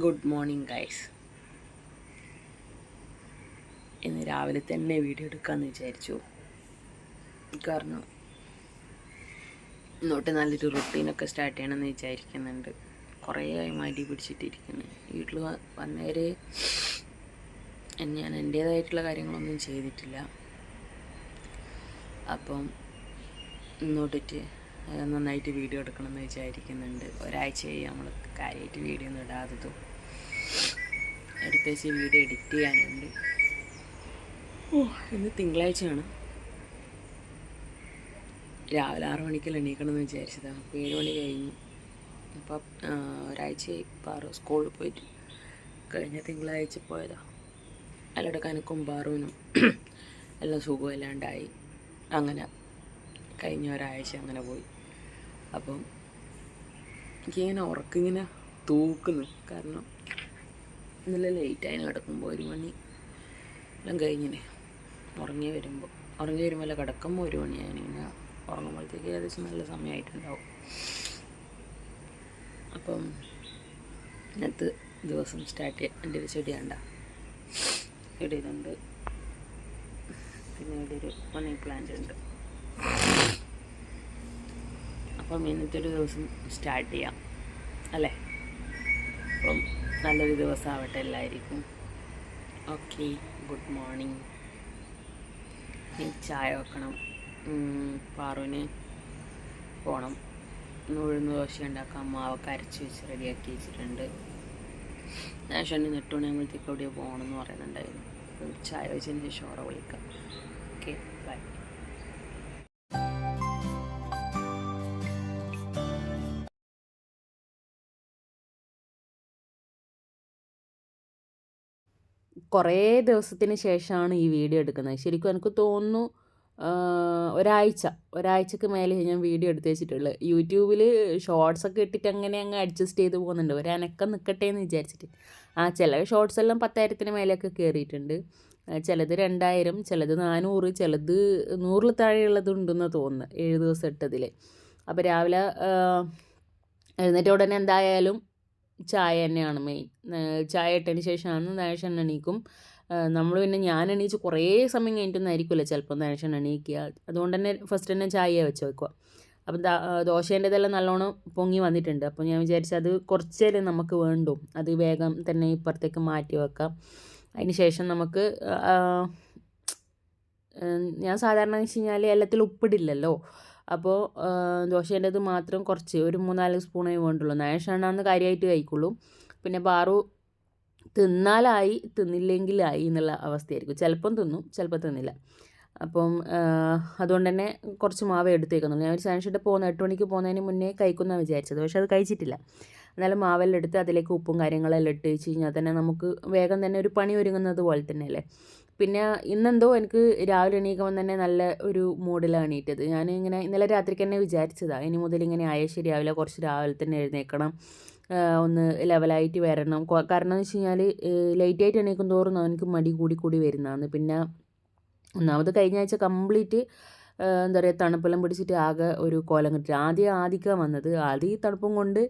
Good morning guys ഇന്ന് രാവിലെ തന്നെ വീഡിയോ എടുക്കാമെന്ന് വിചാരിച്ചു. കാരണം ഇന്നോട്ട് നല്ലൊരു റുട്ടീനൊക്കെ സ്റ്റാർട്ട് ചെയ്യണമെന്ന് വിചാരിക്കുന്നുണ്ട്. കുറേ ആയി മടി പിടിച്ചിട്ടിരിക്കുന്നു. വീട്ടിൽ വന്നവരെ ഞാൻ എന്റേതായിട്ടുള്ള കാര്യങ്ങളൊന്നും ചെയ്തിട്ടില്ല. അപ്പം ഇന്നോട്ടിട്ട് നന്നായിട്ട് വീഡിയോ എടുക്കണമെന്ന് വിചാരിക്കുന്നുണ്ട്. ഒരാഴ്ചയായി നമ്മൾ കാര്യമായിട്ട് വീഡിയോ ഒന്നും ഇടാത്തതും അടുത്ത ദിവസം വീഡിയോ എഡിറ്റ് ചെയ്യാനുണ്ട്. ഓ ഇന്ന് തിങ്കളാഴ്ചയാണ്. രാവിലെ ആറു മണിക്ക് എണീക്കണം എന്ന് വിചാരിച്ചതാണ് അപ്പോൾ ഏഴ് മണി കഴിഞ്ഞു. അപ്പോൾ ഒരാഴ്ച പാറു സ്കൂളിൽ പോയിട്ട് കഴിഞ്ഞ തിങ്കളാഴ്ച പോയതാണ് കനക്കും പാറുവിനും എല്ലാം സുഖമില്ലാണ്ടായി അങ്ങനെ കഴിഞ്ഞ ഒരാഴ്ച അങ്ങനെ പോയി. അപ്പം എനിക്കിങ്ങനെ ഉറക്കിങ്ങനെ തൂക്കുന്നു. കാരണം ഇന്നലെ ലേറ്റായി കിടക്കുമ്പോൾ ഒരു മണി എല്ലാം കഴിഞ്ഞിനെ. ഉറങ്ങി വരുമ്പോൾ ഉറങ്ങി വരുമ്പോൾ അല്ല കിടക്കുമ്പോൾ ഒരു മണി ഞാനിങ്ങനെ ഉറങ്ങുമ്പോഴത്തേക്ക് ഏകദേശം നല്ല സമയമായിട്ടുണ്ടാവും അപ്പം ഇന്നത്തെ ദിവസം സ്റ്റാർട്ട് ചെയ്യാം എന്റെ ഒരു ചെടിയാണ്ട ചെടിയിലുണ്ട് പിന്നെ ഇവിടെ ഒരു മണി പ്ലാന്റ് ഉണ്ട്. അപ്പം ഇന്നത്തെ ഒരു ദിവസം സ്റ്റാർട്ട് ചെയ്യാം. അല്ലേ? അപ്പം നല്ലൊരു ദിവസമാവട്ടെ എല്ലാവർക്കും. ഓക്കെ ഗുഡ് മോർണിംഗ് ചായ വെക്കണം. പാറുവിന് പോകണം ഉഴുന്ന് ദോശ ഉണ്ടാക്കാം. മാവൊക്കെ അരച്ച് വെച്ച് റെഡിയാക്കി വെച്ചിട്ടുണ്ട്. ഞാൻ ഷണ്ണി നെട്ടുമണിയാകുമ്പോഴത്തേക്ക് എവിടെയോ പോകണം എന്ന് പറയുന്നുണ്ടായിരുന്നു ചായ വെച്ചതിന് ശേഷം അവിടെ വിളിക്കാം. കുറേ ദിവസത്തിന് ശേഷമാണ് ഈ വീഡിയോ എടുക്കുന്നത്. ശരിക്കും എനിക്ക് തോന്നുന്നു ഒരാഴ്ച ഒരാഴ്ചക്ക് മേലെ ഞാൻ വീഡിയോ എടുത്ത് വെച്ചിട്ടുള്ളത് യൂട്യൂബിൽ ഷോർട്സ് ഒക്കെ ഇട്ടിട്ട് അങ്ങനെ അങ്ങ് അഡ്ജസ്റ്റ് ചെയ്ത് പോകുന്നുണ്ട്. ഒരു നിൽക്കട്ടെ എന്ന് വിചാരിച്ചിട്ട്. ആ ചില ഷോർട്സ് എല്ലാം പത്തായിരത്തിന് മേലെയൊക്കെ കയറിയിട്ടുണ്ട് ചിലത് രണ്ടായിരം ചിലത് നാനൂറ് ചിലത് നൂറിൽ താഴെയുള്ളതുണ്ടെന്ന് തോന്നുന്നു ഏഴ് ദിവസം ഇട്ടതിൽ അപ്പോൾ രാവിലെ എഴുന്നേറ്റ ഉടനെ എന്തായാലും ചായ തന്നെയാണ് മെയിൻ ചായ ഇട്ടതിന് ശേഷമാണ് നേഷൻ എണീക്കും. നമ്മൾ പിന്നെ ഞാൻ എണീച്ച് കുറേ സമയം കഴിഞ്ഞിട്ടൊന്നും ആയിരിക്കുമല്ലോ ചിലപ്പോൾ നേഷൻ എണീക്കുക. അതുകൊണ്ട് തന്നെ ഫസ്റ്റ് തന്നെ ചായ വെച്ച് വെക്കുക. അപ്പം ദോശേന്റെതെല്ലാം നല്ലോണം പൊങ്ങി വന്നിട്ടുണ്ട്. അപ്പോൾ ഞാൻ വിചാരിച്ചു അത് കുറച്ചേരെ നമുക്ക് വേണ്ടു. അത് വേഗം തന്നെ ഇപ്പുറത്തേക്ക് മാറ്റി വെക്കാം. അതിന് ശേഷം നമുക്ക് ഞാൻ സാധാരണ വെച്ച് കഴിഞ്ഞാൽ എല്ലാത്തിലും ഉപ്പിടില്ലല്ലോ. അപ്പോൾ ദോശേന്റെത് മാത്രം കുറച്ച് ഒരു മൂന്നാൽ സ്പൂണേ വേണ്ടുള്ളൂ. നയഷാണെന്ന് കാര്യമായിട്ട് കഴിക്കുള്ളൂ. പിന്നെ ബാറു തിന്നാലായി തിന്നില്ലെങ്കിലായി എന്നുള്ള അവസ്ഥയായിരിക്കും. ചിലപ്പം തിന്നും ചിലപ്പോൾ തിന്നില്ല. അപ്പം അതുകൊണ്ട് തന്നെ കുറച്ച് മാവ് എടുത്തേക്കുന്നുള്ളൂ ഞാൻ ഒരു സാൻഷിട്ട് പോകുന്ന എട്ട് മണിക്ക് പോകുന്നതിന് മുന്നേ കഴിക്കുന്ന വിചാരിച്ചത്. പക്ഷെ അത് കഴിച്ചിട്ടില്ല. എന്നാലും മാവെല്ലാം എടുത്ത് അതിലേക്ക് ഉപ്പും കാര്യങ്ങളെല്ലാം ഇട്ട് വെച്ച് കഴിഞ്ഞാൽ തന്നെ നമുക്ക് വേഗം തന്നെ ഒരു പണി ഒരുങ്ങുന്നത് പോലെ തന്നെയല്ലേ? പിന്നെ ഇന്നെന്തോ എനിക്ക് രാവിലെ എണീക്കുമ്പോൾ തന്നെ നല്ല ഒരു മൂഡിലാണ് എണീറ്റത്. ഞാൻ ഇങ്ങനെ ഇന്നലെ രാത്രിക്ക് തന്നെ വിചാരിച്ചതാണ് ഇനി മുതൽ ഇങ്ങനെ ആയ ശരിയാവില്ല കുറച്ച് രാവിലെ തന്നെ എഴുന്നേക്കണം ഒന്ന് ലെവലായിട്ട് വരണം. കാരണം എന്ന് വെച്ച് കഴിഞ്ഞാൽ ലേറ്റ് ആയിട്ട് എണീക്കും തോറും എനിക്ക് മടി കൂടി കൂടി വരുന്നതാണ്. പിന്നെ ഒന്നാമത് കഴിഞ്ഞ ആഴ്ച കംപ്ലീറ്റ് എന്താ പറയുക തണുപ്പെല്ലാം പിടിച്ചിട്ട് ആകെ ഒരു കോലം കിട്ടി ആദ്യം ആദ്യക്കാണ് വന്നത്. ആദ്യം ഈ തണുപ്പും കൊണ്ട്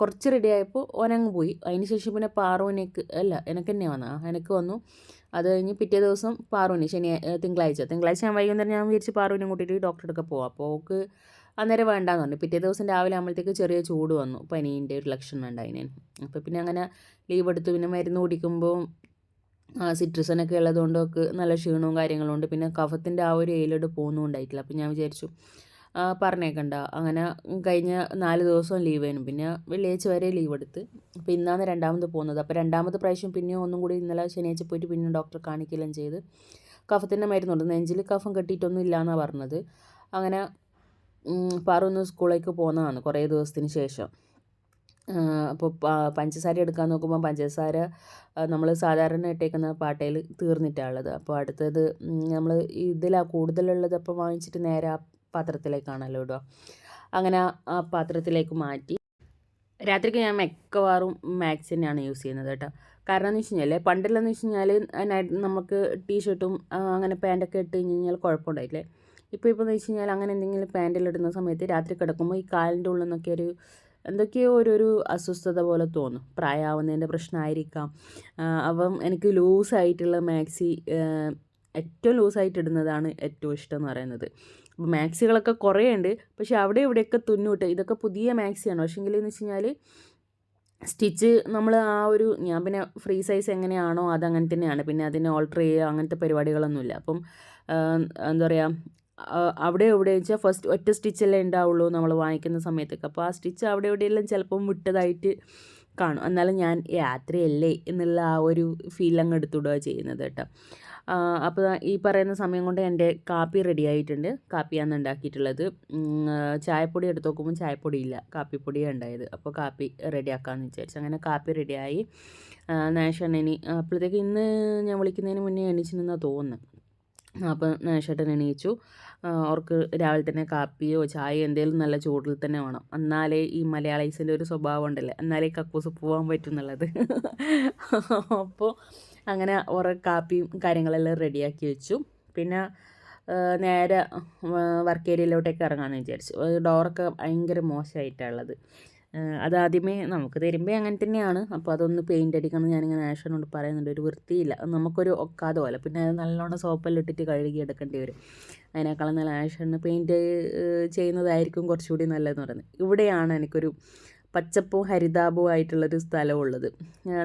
കുറച്ച് റെഡി ആയപ്പോൾ ഒനങ്ങ് പോയി. അതിന് ശേഷം പിന്നെ പാറുവിനേക്ക് അല്ല എനിക്ക് തന്നെ വന്നാ എനിക്ക് വന്നു. അത് കഴിഞ്ഞ് പിറ്റേ ദിവസം പാറുവിന് ശനി തിങ്കളാഴ്ച. തിങ്കളാഴ്ച ഞാൻ വൈകുന്നേരം ഞാൻ വിചാരിച്ച് പാറുവിനും കൂട്ടിയിട്ട് ഡോക്ടറെ അടുക്ക പോവാം. അപ്പോൾ ഓക്ക് അന്നേരം വേണ്ടാന്ന് പറഞ്ഞു. പിറ്റേ ദിവസം രാവിലെ ആകുമ്പോഴത്തേക്ക് ചെറിയ ചൂട് വന്നു. പനീന്റെ ഒരു ലക്ഷണം ഉണ്ടായിന്. അപ്പോൾ പിന്നെ അങ്ങനെ ലീവ് എടുത്തു. പിന്നെ മരുന്ന് കുടിക്കുമ്പോൾ സിട്രസനൊക്കെ ഉള്ളതുകൊണ്ടൊക്കെ നല്ല ക്ഷീണവും കാര്യങ്ങളും ഉണ്ട്. പിന്നെ കഫത്തിന്റെ ആ ഒരു ഏലോട് പോകുന്നും ഉണ്ടായിട്ടില്ല. അപ്പോൾ ഞാൻ വിചാരിച്ചു പറഞ്ഞേക്കണ്ട അങ്ങനെ കഴിഞ്ഞ നാല് ദിവസം ലീവ് ആയിരുന്നു പിന്നെ വെള്ളിയാഴ്ച വരെ ലീവ് എടുത്ത്. അപ്പോൾ ഇന്നാണ് രണ്ടാമത് പോകുന്നത്. അപ്പോൾ രണ്ടാമത്തെ പ്രാവശ്യം പിന്നെയും ഒന്നും കൂടി ഇന്നലെ ശനിയാഴ്ച പോയിട്ട് പിന്നെ ഡോക്ടറെ കാണിക്കുകയെല്ലാം ചെയ്ത് കഫത്തിന്റെ മരുന്നുണ്ട് നെഞ്ചിൽ കഫം കെട്ടിയിട്ടൊന്നും ഇല്ല എന്നാണ് പറഞ്ഞത്. അങ്ങനെ പാറൊന്ന് സ്കൂളിലേക്ക് പോകുന്നതാണ് കുറേ ദിവസത്തിന് ശേഷം. അപ്പോൾ പഞ്ചസാര എടുക്കാൻ നോക്കുമ്പോൾ പഞ്ചസാര നമ്മൾ സാധാരണ ഇട്ടേക്കുന്ന പാട്ടയിൽ തീർന്നിട്ടാണുള്ളത് അപ്പോൾ അടുത്തത് നമ്മൾ ഇതിലാണ് കൂടുതലുള്ളത് അപ്പോൾ വാങ്ങിച്ചിട്ട് നേരെ പാത്രത്തിലേക്കാണല്ലോ ഇടുക. അങ്ങനെ ആ പാത്രത്തിലേക്ക് മാറ്റി. രാത്രിക്ക് ഞാൻ മിക്കവാറും മാക്സ് തന്നെയാണ് യൂസ് ചെയ്യുന്നത് കേട്ടോ. കാരണം എന്ന് വെച്ച് കഴിഞ്ഞാൽ പണ്ടെല്ലാം വെച്ച് കഴിഞ്ഞാൽ നമുക്ക് ടീഷർട്ടും അങ്ങനെ പാന്റൊക്കെ ഇട്ട് കഴിഞ്ഞ് കഴിഞ്ഞാൽ കുഴപ്പമുണ്ടായില്ലേ ഇപ്പോൾ ഇപ്പോൾ എന്ന് വെച്ച് കഴിഞ്ഞാൽ അങ്ങനെ എന്തെങ്കിലും പാന്റെല്ലാം ഇടുന്ന സമയത്ത് രാത്രി കിടക്കുമ്പോൾ ഈ കാലിന്റെ ഉള്ളിൽ നിന്നൊക്കെ ഒരു എന്തൊക്കെയോ ഒരു ഒരു അസ്വസ്ഥത പോലെ തോന്നും. പ്രായമാവുന്നതിന്റെ പ്രശ്നമായിരിക്കാം. അപ്പം എനിക്ക് ലൂസായിട്ടുള്ള മാക്സി ഏറ്റവും ലൂസായിട്ട് ഇടുന്നതാണ് ഏറ്റവും ഇഷ്ടം എന്ന് പറയുന്നത്. അപ്പോൾ മാക്സികളൊക്കെ കുറേ ഉണ്ട് പക്ഷേ അവിടെ ഇവിടെയൊക്കെ തുന്നൂട്ട്. ഇതൊക്കെ പുതിയ മാക്സിയാണ്. പക്ഷേങ്കിൽ എന്ന് വെച്ച് കഴിഞ്ഞാൽ സ്റ്റിച്ച് നമ്മൾ ആ ഒരു ഞാൻ പിന്നെ ഫ്രീ സൈസ് എങ്ങനെയാണോ അതങ്ങനെ തന്നെയാണ്. പിന്നെ അതിനെ ഓൾട്ടർ ചെയ്യുക അങ്ങനത്തെ പരിപാടികളൊന്നുമില്ല. അപ്പം എന്താ പറയുക അവിടെ എവിടെ വെച്ചാൽ ഫസ്റ്റ് ഒറ്റ സ്റ്റിച്ചല്ലേ ഉണ്ടാവുള്ളൂ നമ്മൾ വാങ്ങിക്കുന്ന സമയത്തൊക്കെ. അപ്പോൾ ആ സ്റ്റിച്ച് അവിടെ എവിടെയെല്ലാം ചിലപ്പം വിട്ടതായിട്ട് കാണും. എന്നാലും ഞാൻ യാത്രയല്ലേ എന്നുള്ള ആ ഒരു ഫീൽ അങ്ങ് എടുത്തുവിടുക ചെയ്യുന്നത് കേട്ടോ. അപ്പോൾ ഈ പറയുന്ന സമയം കൊണ്ട് എന്റെ കാപ്പി റെഡി ആയിട്ടുണ്ട്. കാപ്പിയാണ് ഉണ്ടാക്കിയിട്ടുള്ളത്. ചായപ്പൊടി എടുത്ത് നോക്കുമ്പോൾ ചായപ്പൊടി ഇല്ല കാപ്പിപ്പൊടിയാണ് ഉണ്ടായത്. അപ്പോൾ കാപ്പി റെഡി ആക്കാമെന്ന് വിചാരിച്ചു. അങ്ങനെ കാപ്പി റെഡിയായി നാഷണ്ണനി അപ്പോഴത്തേക്ക് ഇന്ന് ഞാൻ വിളിക്കുന്നതിന് മുന്നേ എണീച്ചിരുന്നാണ് തോന്നുന്നത് അപ്പോൾ നാഷേട്ടൻ എണീച്ചു. അവർക്ക് രാവിലെ തന്നെ കാപ്പിയോ ചായയോ എന്തെങ്കിലും നല്ല ചൂടിൽ തന്നെ വേണം. എന്നാലേ ഈ മലയാളീസിന്റെ ഒരു സ്വഭാവം ഉണ്ടല്ലേ? എന്നാലേ കക്കൂസ് പോകാൻ പറ്റും എന്നുള്ളത്. അപ്പോൾ അങ്ങനെ ഓരോ കാപ്പിയും കാര്യങ്ങളെല്ലാം റെഡിയാക്കി വെച്ചു. പിന്നെ നേരെ വർക്ക് ഏരിയയിലോട്ടേക്ക് ഇറങ്ങാമെന്ന് വിചാരിച്ചു. ഡോറൊക്കെ ഭയങ്കര മോശമായിട്ടുള്ളത് അതാദ്യമേ നമുക്ക് തരുമ്പോൾ അങ്ങനെ തന്നെയാണ്. അപ്പോൾ അതൊന്ന് പെയിന്റ് അടിക്കണം ഞാനിങ്ങനെ ആഷനോട് പറയുന്നുണ്ട്. ഒരു വൃത്തിയില്ല. നമുക്കൊരു ഒക്കാതെ പോലെ. പിന്നെ അത് നല്ലോണം സോപ്പെല്ലാം ഇട്ടിട്ട് കഴുകി എടുക്കേണ്ടി വരും. അതിനേക്കാളും നല്ല ആഷന് പെയിന്റ് ചെയ്യുന്നതായിരിക്കും കുറച്ചുകൂടി നല്ലതെന്ന് പറയുന്നത്. ഇവിടെയാണ് എനിക്കൊരു പച്ചപ്പും ഹരിതാപവും ആയിട്ടുള്ളൊരു സ്ഥലമുള്ളത്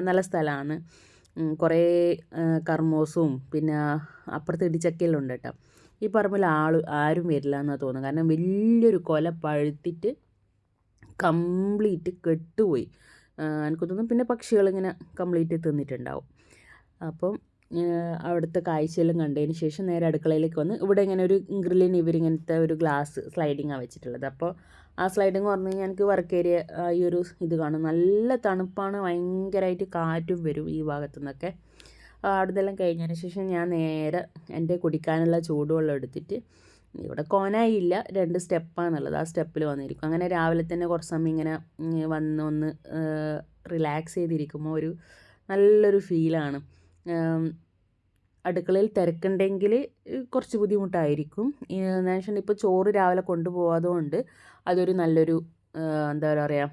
നല്ല സ്ഥലമാണ്. കുറേ കർമോസും പിന്നെ അപ്പുറത്ത് ഇടിച്ചക്കയെല്ലാം ഉണ്ട് കേട്ടോ. ഈ പറമ്പിൽ ആൾ ആരും വരില്ല എന്നാണ് തോന്നുന്നത് കാരണം വലിയൊരു കൊല പഴുത്തിട്ട് കംപ്ലീറ്റ് കെട്ടുപോയി. എനിക്ക് തോന്നുന്നു പിന്നെ പക്ഷികളിങ്ങനെ കംപ്ലീറ്റ് തിന്നിട്ടുണ്ടാവും. അപ്പം അവിടുത്തെ കാഴ്ചയെല്ലാം കണ്ടതിന് ശേഷം നേരെ അടുക്കളയിലേക്ക് വന്ന് ഇവിടെ ഇങ്ങനെ ഒരു ഗ്രില്ലിന് ഇവരിങ്ങനത്തെ ഒരു ഗ്ലാസ് സ്ലൈഡിങ്ങാണ് വെച്ചിട്ടുള്ളത്. അപ്പോൾ ആ സ്ലൈഡിങ് പറഞ്ഞു കഴിഞ്ഞാൽ എനിക്ക് വർക്ക് ഏരിയ ഈ ഒരു ഇത് കാണും. നല്ല തണുപ്പാണ് ഭയങ്കരമായിട്ട് കാറ്റും വരും ഈ ഭാഗത്തു നിന്നൊക്കെ അവിടുന്നെല്ലാം കഴിഞ്ഞതിന് ശേഷം ഞാൻ നേരെ എന്റെ കുടിക്കാനുള്ള ചൂടുവെള്ളം എടുത്തിട്ട് ഇവിടെ കോനായില്ല രണ്ട് സ്റ്റെപ്പാണുള്ളത് ആ സ്റ്റെപ്പിൽ വന്നിരിക്കും. അങ്ങനെ രാവിലെ തന്നെ കുറച്ച് സമയം ഇങ്ങനെ വന്ന് ഒന്ന് റിലാക്സ് ചെയ്തിരിക്കുമ്പോൾ ഒരു നല്ലൊരു ഫീലാണ്. അടുക്കളയിൽ തിരക്കുണ്ടെങ്കിൽ കുറച്ച് ബുദ്ധിമുട്ടായിരിക്കും. എന്നുവെച്ചാൽ ഇപ്പോൾ ചോറ് രാവിലെ കൊണ്ടുപോകാതുകൊണ്ട് അതൊരു നല്ലൊരു എന്താ പറയുക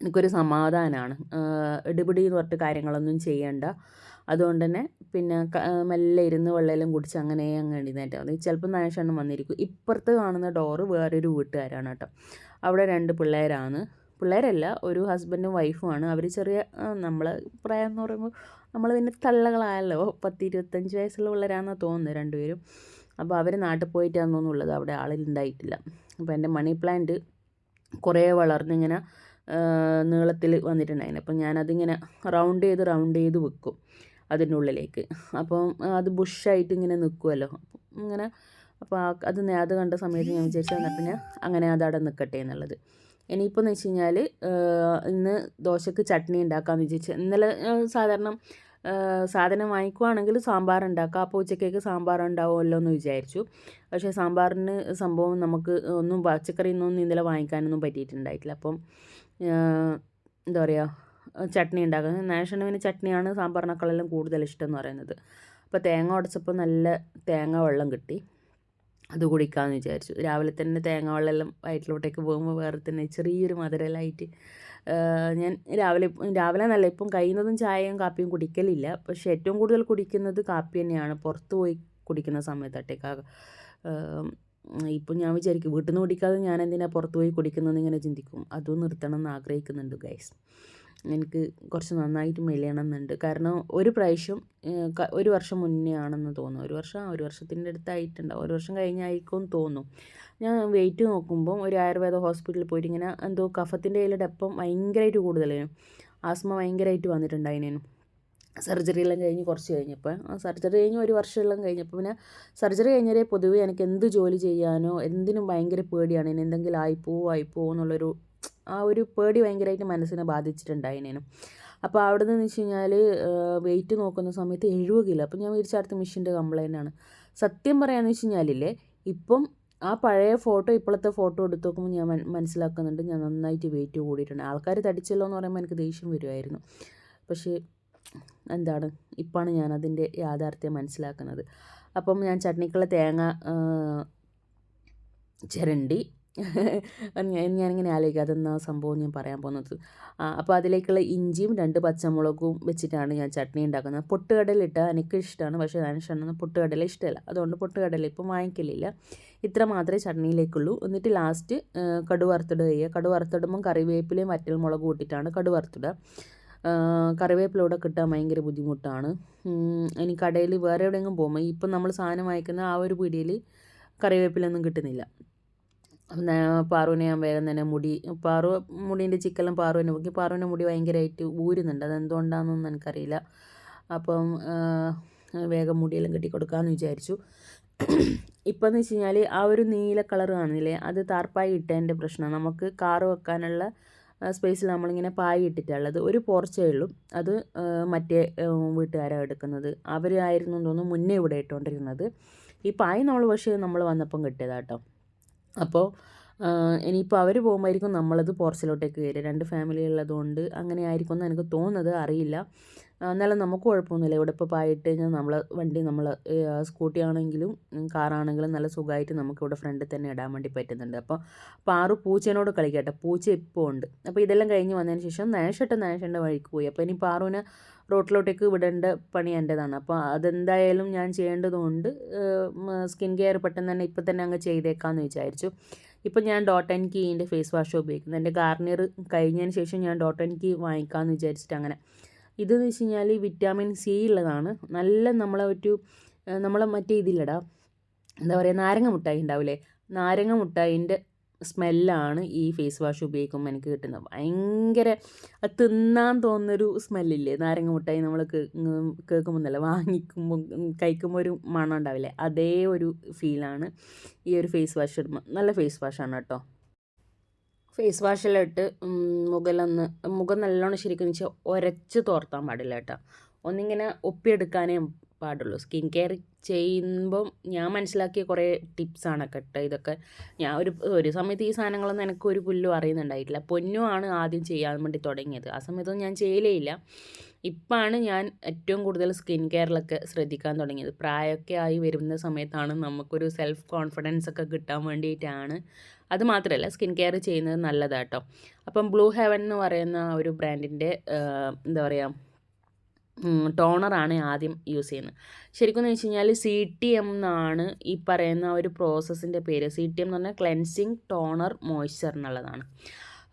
എനിക്കൊരു സമാധാനമാണ് ഇടിപിടി എന്ന് പറഞ്ഞിട്ട് കാര്യങ്ങളൊന്നും ചെയ്യണ്ട. അതുകൊണ്ട് തന്നെ പിന്നെ മെല്ലെ ഇരുന്ന് വെള്ളമെല്ലാം കുടിച്ച് അങ്ങനെ അങ്ങ് എഴുന്നേറ്റാൽ മതി. ചിലപ്പോൾ നാശണ്ണം വന്നിരിക്കും. ഇപ്പുറത്ത് കാണുന്ന ഡോറ് വേറൊരു വീട്ടുകാരാണ് കേട്ടോ. അവിടെ രണ്ട് പിള്ളേരാണ്. പിള്ളേരല്ല ഒരു ഹസ്ബൻഡും വൈഫുമാണ് അവർ ചെറിയ നമ്മൾ പ്രായം എന്ന് പറയുമ്പോൾ നമ്മൾ പിന്നെ തള്ളകളായല്ലോ. പത്ത് ഇരുപത്തഞ്ച് വയസ്സുള്ള പിള്ളേരാണെന്ന് തോന്നുന്നത് രണ്ടുപേരും. അപ്പോൾ അവർ നാട്ടിൽ തോന്നുന്നുള്ളത് അവിടെ ആളിലുണ്ടായിട്ടില്ല അപ്പോൾ എന്റെ മണി പ്ലാന്റ് കുറേ വളർന്നിങ്ങനെ നീളത്തിൽ വന്നിട്ടുണ്ടായിരുന്നു. അപ്പം ഞാനതിങ്ങനെ റൗണ്ട് ചെയ്ത് റൗണ്ട് ചെയ്ത് വെക്കും അതിന്റെ ഉള്ളിലേക്ക്. അപ്പം അത് ബുഷായിട്ട് ഇങ്ങനെ നിൽക്കുമല്ലോ ഇങ്ങനെ അപ്പോൾ അത് അത് കണ്ട സമയത്ത് ഞാൻ വിചാരിച്ചു എന്നാൽ പിന്നെ അങ്ങനെ അതവിടെ നിൽക്കട്ടെ എന്നുള്ളത്. ഇനിയിപ്പോൾ എന്ന് വെച്ച് കഴിഞ്ഞാൽ ഇന്ന് ദോശക്ക് ചട്നി ഉണ്ടാക്കാമെന്ന് വിചാരിച്ചു. ഇന്നലെ സാധാരണ സാധനം വാങ്ങിക്കുവാണെങ്കിൽ സാമ്പാർ ഉണ്ടാക്കാം അപ്പോൾ ഉച്ചക്കേക്ക് സാമ്പാർ ഉണ്ടാവുമല്ലോ എന്ന് വിചാരിച്ചു. പക്ഷേ സാമ്പാറിന് സംഭവം നമുക്ക് ഒന്നും പച്ചക്കറി ഒന്നും ഇന്നലെ വാങ്ങിക്കാനൊന്നും പറ്റിയിട്ടുണ്ടായിട്ടില്ല. അപ്പം എന്താ പറയുക ചട്നി ഉണ്ടാക്കുന്നത് നാഷണവിന് ചട്നിയാണ് സാമ്പാറിനേക്കാളെല്ലാം കൂടുതൽ ഇഷ്ടം എന്ന് പറയുന്നത്. അപ്പോൾ തേങ്ങ ഉടച്ചപ്പോൾ നല്ല തേങ്ങ വെള്ളം കിട്ടി. അത് കുടിക്കാമെന്ന് വിചാരിച്ചു. രാവിലെ തന്നെ തേങ്ങ വെള്ളമെല്ലാം വയറ്റിലോട്ടേക്ക് പോകുമ്പോൾ വേറെ തന്നെ ചെറിയൊരു മധുരലായിട്ട് ഞാൻ രാവിലെ രാവിലെ നല്ല ഇപ്പം കഴിയുന്നതും ചായയും കാപ്പിയും കുടിക്കലില്ല. പക്ഷേ ഏറ്റവും കൂടുതൽ കുടിക്കുന്നത് കാപ്പി തന്നെയാണ്. പുറത്ത് പോയി കുടിക്കുന്ന സമയത്തട്ടേക്ക് ഇപ്പം ഞാൻ വിചാരിക്കും വീട്ടിൽ നിന്ന് കുടിക്കാതെ ഞാൻ എന്തിനാണ് പുറത്ത് പോയി കുടിക്കുന്നതെന്ന് ഇങ്ങനെ ചിന്തിക്കും. അതും നിർത്തണം എന്ന് ആഗ്രഹിക്കുന്നുണ്ട് ഗൈസ്. എനിക്ക് കുറച്ച് നന്നായിട്ട് മെലിയണം എന്നുണ്ട് കാരണം ഒരു പ്രാവശ്യം ഒരു വർഷം മുന്നേ ആണെന്ന് തോന്നുന്നു. ഒരു വർഷം ഒരു വർഷത്തിന്റെ അടുത്തായിട്ടുണ്ടാവും. ഒരു വർഷം കഴിഞ്ഞായിരിക്കും തോന്നുന്നു ഞാൻ വെയിറ്റ് നോക്കുമ്പം ഒരു ആയുർവേദ ഹോസ്പിറ്റലിൽ പോയിട്ട് ഇങ്ങനെ എന്തോ കഫത്തിന്റെ കയ്യിൽ ഡെപ്പം ഭയങ്കരമായിട്ട് കൂടുതലായിരുന്നു. ആസ്മ ഭയങ്കരമായിട്ട് വന്നിട്ടുണ്ടായിരുന്നു സർജറി എല്ലാം കഴിഞ്ഞ് കുറച്ച് കഴിഞ്ഞപ്പോൾ സർജറി കഴിഞ്ഞ് ഒരു വർഷമെല്ലാം കഴിഞ്ഞപ്പോൾ പിന്നെ സർജറി കഴിഞ്ഞാലേ പൊതുവേ എനിക്ക് എന്ത് ജോലി ചെയ്യാനോ എന്തിനും ഭയങ്കര പേടിയാണ്. ഇനി എന്തെങ്കിലും ആയിപ്പോവോ ആയിപ്പോവോ എന്നുള്ളൊരു ആ ഒരു പേടി ഭയങ്കരമായിട്ട് മനസ്സിനെ ബാധിച്ചിട്ടുണ്ടായിനേനും. അപ്പോൾ അവിടെ നിന്ന് വെച്ച് കഴിഞ്ഞാൽ വെയിറ്റ് നോക്കുന്ന സമയത്ത് എഴുപത് കിലോ അപ്പോൾ ഞാൻ വിചാരിച്ച മെഷീന്റെ കംപ്ലൈന്റ് ആണ്. സത്യം പറയാമെന്ന് വെച്ച് കഴിഞ്ഞാലില്ലേ ഇപ്പം ആ പഴയ ഫോട്ടോ ഇപ്പോഴത്തെ ഫോട്ടോ എടുത്ത് നോക്കുമ്പോൾ ഞാൻ മനസ്സിലാക്കുന്നുണ്ട് ഞാൻ നന്നായിട്ട് വെയിറ്റ് കൂടിയിട്ടുണ്ട്. ആൾക്കാർ തടിച്ചല്ലോ എന്ന് പറയുമ്പോൾ എനിക്ക് ദേഷ്യം വരുമായിരുന്നു പക്ഷേ എന്താണ്? ഇപ്പോഴാണ് ഞാൻ അതിന്റെ യാഥാർത്ഥ്യം മനസ്സിലാക്കുന്നത്. അപ്പം ഞാൻ ചട്നിക്കുള്ള തേങ്ങ ചിരണ്ടി ഞാനിങ്ങനെ ആലോചിക്കുക അതെന്നാ സംഭവം ഞാൻ പറയാൻ പോകുന്നത്? അപ്പോൾ അതിലേക്കുള്ള ഇഞ്ചിയും രണ്ട് പച്ചമുളകും വെച്ചിട്ടാണ് ഞാൻ ചട്നി ഉണ്ടാക്കുന്നത്. പൊട്ടുകടല ഇട്ടാൽ എനിക്ക് ഇഷ്ടമാണ് പക്ഷേ ഞാനിഷ്ടമാണ് പൊട്ടുകടല ഇഷ്ടമല്ല. അതുകൊണ്ട് പൊട്ടുകടല ഇപ്പം വാങ്ങിക്കലില്ല. ഇത്ര മാത്രമേ ചട്നിയിലേക്കുള്ളൂ. എന്നിട്ട് ലാസ്റ്റ് കടു വറുത്തിടുക ചെയ്യുക. കടു വറുത്തിടുമ്പം കറിവേപ്പിലയും വറ്റൽമുളകും ഇട്ടിട്ടാണ് കടു വറുത്തിടുക. കറിവേപ്പിലൂടെ കിട്ടാൻ ഭയങ്കര ബുദ്ധിമുട്ടാണ്. ഇനി കടയിൽ വേറെ എവിടെയെങ്കിലും പോകുമ്പോൾ ഇപ്പം നമ്മൾ സാധനം വാങ്ങിക്കുന്ന ആ ഒരു പീടിയിൽ കറിവേപ്പിലൊന്നും കിട്ടുന്നില്ല. ഞാൻ പാറുവിനെ ഞാൻ വേഗം തന്നെ മുടി പാറു മുടീന്റെ ചിക്കെല്ലാം പാറുവിനെ നോക്കി പാറുവിന്റെ മുടി ഭയങ്കരമായിട്ട് ഊരുന്നുണ്ട്. അതെന്തുകൊണ്ടാണെന്നൊന്നും എനിക്കറിയില്ല. അപ്പം വേഗം മുടിയെല്ലാം കെട്ടി കൊടുക്കാമെന്ന് വിചാരിച്ചു. ഇപ്പം എന്ന് വെച്ച് കഴിഞ്ഞാൽ ആ ഒരു നീല കളർ കാണുന്നില്ലേ അത് താർപ്പായി ഇട്ടതിന്റെ പ്രശ്നം. നമുക്ക് കാറ് വെക്കാനുള്ള സ്പേസിൽ നമ്മളിങ്ങനെ പായി ഇട്ടിട്ടുള്ളത് ഒരു പോർച്ചേ ഉള്ളൂ. അത് മറ്റേ വീട്ടുകാരാണ് എടുക്കുന്നത്. അവരായിരുന്നു തോന്നുന്നു മുന്നേ ഇവിടെ ഇട്ടുകൊണ്ടിരുന്നത് ഈ പായ നമ്മൾ പക്ഷേ നമ്മൾ വന്നപ്പം കിട്ടിയതാട്ടോ. അപ്പോൾ ഇനിയിപ്പോൾ അവർ പോകുമ്പോഴായിരിക്കും നമ്മളത് പോർച്ചിലോട്ടേക്ക് വരിക. രണ്ട് ഫാമിലി ഉള്ളതുകൊണ്ട് അങ്ങനെ ആയിരിക്കും എന്ന് എനിക്ക് തോന്നുന്നത് അറിയില്ല. എന്നാലും നമുക്ക് കുഴപ്പമൊന്നുമില്ല. ഇവിടെ ഇപ്പോൾ പായിട്ട് കഴിഞ്ഞാൽ നമ്മളെ വണ്ടി നമ്മൾ സ്കൂട്ടി ആണെങ്കിലും കാറാണെങ്കിലും നല്ല സുഖമായിട്ട് നമുക്ക് ഇവിടെ ഫ്രണ്ടിൽ തന്നെ ഇടാൻ വേണ്ടി പറ്റുന്നുണ്ട്. അപ്പോൾ പാറു പൂച്ചേനോട് കളിക്കട്ടെ പൂച്ച ഇപ്പോൾ ഉണ്ട്. അപ്പോൾ ഇതെല്ലാം കഴിഞ്ഞ് വന്നതിന് ശേഷം നേഷട്ട് നേഷന്റെ വഴിക്ക് പോയി. അപ്പോൾ ഇനി പാറുവിനെ റോട്ടിലോട്ടേക്ക് വിടേണ്ട പണി എന്റെതാണ്. അപ്പോൾ അതെന്തായാലും ഞാൻ ചെയ്യേണ്ടതുകൊണ്ട് സ്കിൻ കെയർ പെട്ടെന്ന് തന്നെ ഇപ്പം തന്നെ അങ്ങ് ചെയ്തേക്കാമെന്ന് വിചാരിച്ചു. ഇപ്പം ഞാൻ ഡോട്ട് ആൻഡ് കീന്റെ ഫേസ് വാഷ് ഉപയോഗിക്കുന്നത് എന്റെ ഗാർണിയർ കഴിഞ്ഞതിന് ശേഷം ഞാൻ ഡോട്ട് ആൻഡ് കീ വാങ്ങിക്കാമെന്ന് വിചാരിച്ചിട്ട് അങ്ങനെ. ഇതെന്ന് വെച്ച് കഴിഞ്ഞാൽ വിറ്റാമിൻ സി ഉള്ളതാണ്. നല്ല നമ്മളെ ഒരു നമ്മളെ മറ്റേ ഇതില്ലടാ. എന്താ പറയുക നാരങ്ങ മുട്ടായി ഉണ്ടാവില്ലേ? നാരങ്ങ മുട്ടായിന്റെ സ്മെല്ലാണ് ഈ ഫേസ് വാഷ് ഉപയോഗിക്കുമ്പോൾ എനിക്ക് കിട്ടുന്നത്. ഭയങ്കര അത് തിന്നാൻ തോന്നുന്നൊരു സ്മെല്ലില്ലേ? നാരങ്ങ മുട്ടായി നമ്മൾ കേൾക്കുമ്പോൾ എന്നല്ല വാങ്ങിക്കുമ്പോൾ കഴിക്കുമ്പോൾ ഒരു മണം ഉണ്ടാവില്ലേ? അതേ ഒരു ഫീലാണ് ഈ ഒരു ഫേസ് വാഷ് ഇടുമ്പോൾ നല്ല ഫേസ് വാഷാണ് കേട്ടോ. ഫേസ് വാഷെല്ലാം മുഖലൊന്ന് മുഖം നല്ലോണം ശരിക്കും വെച്ചാൽ ഒരച്ച് തോർത്താൻ പാടില്ല കേട്ടോ. ഒന്നിങ്ങനെ ഒപ്പിയെടുക്കാനേ പാടുള്ളൂ. സ്കിൻ കെയർ ചെയ്യുമ്പം ഞാൻ മനസ്സിലാക്കിയ കുറേ ടിപ്സാണ് കേട്ടോ ഇതൊക്കെ. ഞാൻ ഒരു ഒരു സമയത്ത് ഈ സാധനങ്ങളൊന്നും എനിക്ക് ഒരു പുല്ലും അറിയുന്നുണ്ടായിട്ടില്ല. പൊന്നുമാണ് ആദ്യം ചെയ്യാൻ വേണ്ടി തുടങ്ങിയത്. ആ സമയത്തൊന്നും ഞാൻ ചെയ്യലേ ഇല്ല. ഇപ്പോഴാണ് ഞാൻ ഏറ്റവും കൂടുതൽ സ്കിൻ കെയറിലൊക്കെ ശ്രദ്ധിക്കാൻ തുടങ്ങിയത്. പ്രായമൊക്കെ ആയി വരുന്ന സമയത്താണ് നമുക്കൊരു സെൽഫ് കോൺഫിഡൻസ് ഒക്കെ കിട്ടാൻ വേണ്ടിയിട്ടാണ്. അത് മാത്രമല്ല സ്കിൻ കെയർ ചെയ്യുന്നത് നല്ലതാട്ടോ. അപ്പം ബ്ലൂ ഹെവൻ എന്ന് പറയുന്ന ഒരു ബ്രാൻഡിന്റെ എന്താ പറയുക ടോണറാണ് ആദ്യം യൂസ് ചെയ്യുന്നത്. ശരിക്കും എന്ന് വെച്ച് കഴിഞ്ഞാൽ സി ടി എം എന്നാണ് ഈ പറയുന്ന ഒരു പ്രോസസ്സിന്റെ പേര്. സി ടി എം എന്ന് പറഞ്ഞാൽ ക്ലെൻസിങ് ടോണർ മോയ്സ്ചർ എന്നുള്ളതാണ്